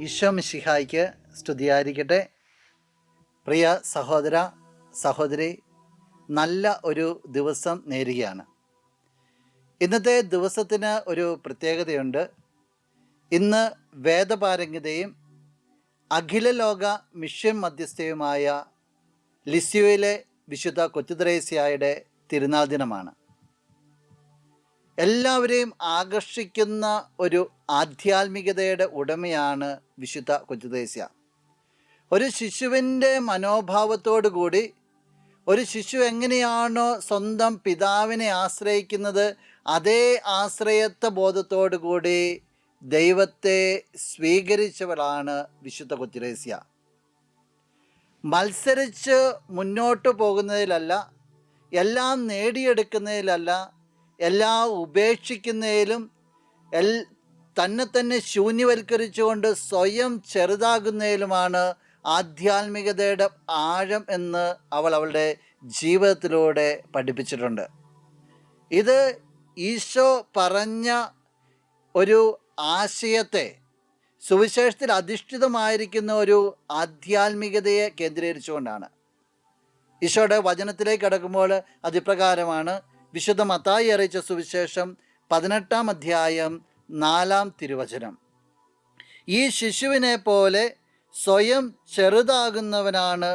ഈശോ മിശിഹായ്ക്ക് സ്തുതിയായിരിക്കട്ടെ. പ്രിയ സഹോദര സഹോദരി നല്ല ഒരു ദിവസം നേരുകയാണ്. ഇന്നത്തെ ദിവസത്തിന് ഒരു പ്രത്യേകതയുണ്ട്. ഇന്ന് വേദപാരംഗതയും അഖില ലോക മിഷൻ മധ്യസ്ഥയുമായ ലിസ്യുവിലെ വിശുദ്ധ കൊച്ചുദ്രേസ്യായുടെ തിരുനാൾ ദിനമാണ്. എല്ലാവരെയും ആകർഷിക്കുന്ന ഒരു ആധ്യാത്മികതയുടെ ഉടമയാണ് വിശുദ്ധ കൊച്ചുദേശ്യ ഒരു ശിശുവിന്റെ മനോഭാവത്തോടു കൂടി ഒരു ശിശു എങ്ങനെയാണോ സ്വന്തം പിതാവിനെ ആശ്രയിക്കുന്നത് അതേ ആശ്രയത്വ ബോധത്തോടു കൂടി ദൈവത്തെ സ്വീകരിച്ചവളാണ് വിശുദ്ധ കൊച്ചുരേസ്യ മത്സരിച്ച് മുന്നോട്ട് പോകുന്നതിലല്ല എല്ലാം നേടിയെടുക്കുന്നതിലല്ല എല്ലാം ഉപേക്ഷിക്കുന്നതിലും എൽ തന്നെ തന്നെ ശൂന്യവൽക്കരിച്ചുകൊണ്ട് സ്വയം ചെറുതാകുന്നതിലുമാണ് ആധ്യാത്മികതയുടെ ആഴം എന്ന് അവൾ അവളുടെ ജീവിതത്തിലൂടെ പഠിപ്പിച്ചിട്ടുണ്ട്. ഇത് ഈശോ പറഞ്ഞ ഒരു ആശയത്തെ സുവിശേഷത്തിൽ അധിഷ്ഠിതമായിരിക്കുന്ന ഒരു ആധ്യാത്മികതയെ കേന്ദ്രീകരിച്ചുകൊണ്ടാണ്. ഈശോയുടെ വചനത്തിലേക്ക് കടക്കുമ്പോൾ അതിപ്രകാരമാണ് വിശുദ്ധ മത്തായി അറിയിച്ച സുവിശേഷം പതിനെട്ടാം അധ്യായം നാലാം തിരുവചനം. ഈ ശിശുവിനെ പോലെ സ്വയം ചെറുതാകുന്നവനാണ്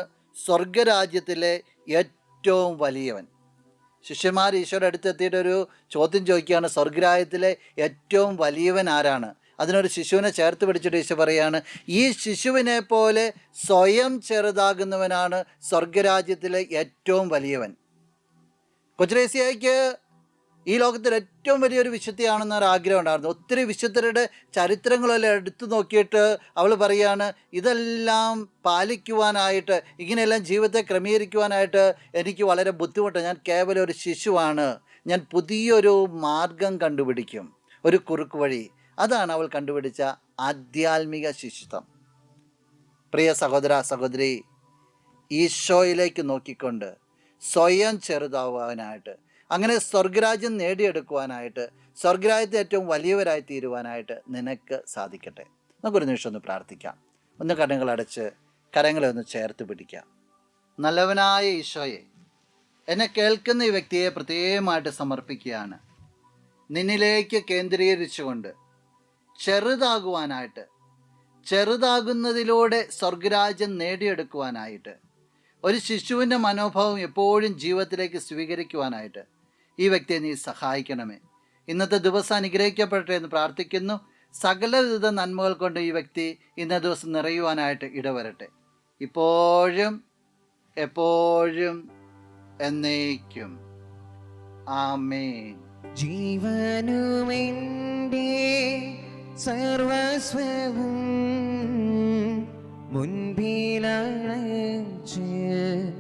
സ്വർഗരാജ്യത്തിലെ ഏറ്റവും വലിയവൻ. ശിഷ്യന്മാർ ഈശോയുടെ അടുത്തെത്തിയിട്ട് ഒരു ചോദ്യം ചോദിക്കുകയാണ് സ്വർഗരാജ്യത്തിലെ ഏറ്റവും വലിയവൻ ആരാണ്? അതിനൊരു ശിശുവിനെ ചേർത്ത് പിടിച്ചിട്ട് ഈശോ പറയാണ് ഈ ശിശുവിനെ പോലെ സ്വയം ചെറുതാകുന്നവനാണ് സ്വർഗരാജ്യത്തിലെ ഏറ്റവും വലിയവൻ. കൊച്ചുരേസ്യയ്ക്ക് ഈ ലോകത്തിൽ ഏറ്റവും വലിയൊരു വിശുദ്ധിയാണെന്ന് ഒരു ആഗ്രഹം ഉണ്ടായിരുന്നു. ഒത്തിരി വിശുദ്ധരുടെ ചരിത്രങ്ങളെല്ലാം എടുത്തു നോക്കിയിട്ട് അവൾ പറയാണ് ഇതെല്ലാം പാലിക്കുവാനായിട്ട് ഇങ്ങനെയെല്ലാം ജീവിതത്തെ ക്രമീകരിക്കുവാനായിട്ട് എനിക്ക് വളരെ ബുദ്ധിമുട്ട് ഞാൻ കേവലം ഒരു ശിശുവാണ്. ഞാൻ പുതിയൊരു മാർഗം കണ്ടുപിടിക്കും. ഒരു കുറുക്ക് വഴി. അതാണ് അവൾ കണ്ടുപിടിച്ച ആധ്യാത്മിക ശിശുത്വം. പ്രിയ സഹോദര സഹോദരി ഈശോയിലേക്ക് നോക്കിക്കൊണ്ട് സ്വയം ചെറുതാവാനായിട്ട് അങ്ങനെ സ്വർഗരാജ്യം നേടിയെടുക്കുവാനായിട്ട് സ്വർഗരാജ്യത്തെ ഏറ്റവും വലിയവരായി തീരുവാനായിട്ട് നിനക്ക് സാധിക്കട്ടെ. നമുക്കൊരു നിമിഷം ഒന്ന് പ്രാർത്ഥിക്കാം. ഒന്ന് കണ്ണുകൾ അടച്ച് കരങ്ങളെ ഒന്ന് ചേർത്ത് പിടിക്കാം. നല്ലവനായ ഈശോയെ എന്നെ കേൾക്കുന്ന ഈ വ്യക്തിയെ പ്രത്യേകമായിട്ട് സമർപ്പിക്കുകയാണ്. നിന്നിലേക്ക് കേന്ദ്രീകരിച്ചുകൊണ്ട് ചെറുതാകുവാനായിട്ട് ചെറുതാകുന്നതിലൂടെ സ്വർഗരാജ്യം നേടിയെടുക്കുവാനായിട്ട് ഒരു ശിശുവിന്റെ മനോഭാവം എപ്പോഴും ജീവിതത്തിലേക്ക് സ്വീകരിക്കുവാനായിട്ട് ഈ വ്യക്തിയെ നീ സഹായിക്കണമേ. ഇന്നത്തെ ദിവസം അനുഗ്രഹിക്കപ്പെടട്ടെ എന്ന് പ്രാർത്ഥിക്കുന്നു. സകലവിധ നന്മകൾ കൊണ്ട് ഈ വ്യക്തി ഇന്നത്തെ ദിവസം നിറയുവാനായിട്ട് ഇടവരട്ടെ. ഇപ്പോഴും എപ്പോഴും എന്നേക്കും. ആമേ ജീവനുമെന്റെ സർവസ്വവും മുൻപിലണച്ച് eğlence